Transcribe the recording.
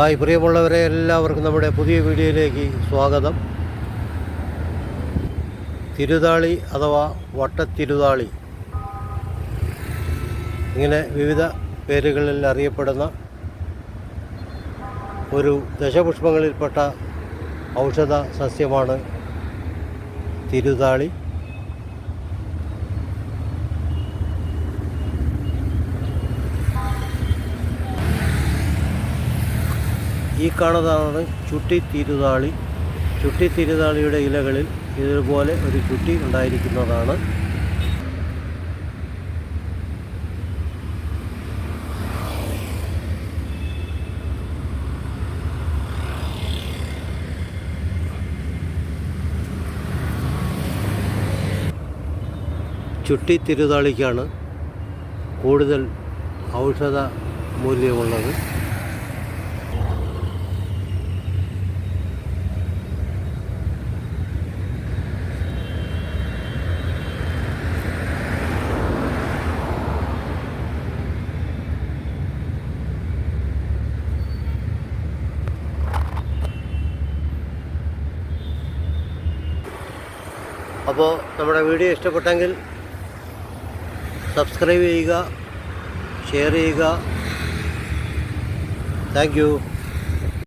Hi പ്രിയമുള്ളവരെ എല്ലാവർക്കും നമ്മുടെ പുതിയ വീഡിയോയിലേക്ക് സ്വാഗതം. തിരുതാളി അഥവാ വട്ടത്തിരുതാളി. ഇങ്ങനെ വിവിധ പേരുകളിൽ അറിയപ്പെടുന്ന ഒരു ദശപുഷ്പങ്ങളിൽപ്പെട്ട ഔഷധ സസ്യമാണ് തിരുതാളി. ഈ കാണുന്നതാണ് ചുട്ടി തിരുതാളി. ചുട്ടി തിരുതാളിയുടെ ഇലകളിൽ ഇതുപോലെ ഒരു ചുട്ടി ഉണ്ടായിരിക്കുന്നതാണ്. ചുട്ടി തിരുതാളിക്കാണ് കൂടുതൽ ഔഷധ മൂല്യമുള്ളത്. അപ്പോൾ നമ്മുടെ വീഡിയോ ഇഷ്ടപ്പെട്ടെങ്കിൽ സബ്സ്ക്രൈബ് ചെയ്യുക ഷെയർ ചെയ്യുക. താങ്ക്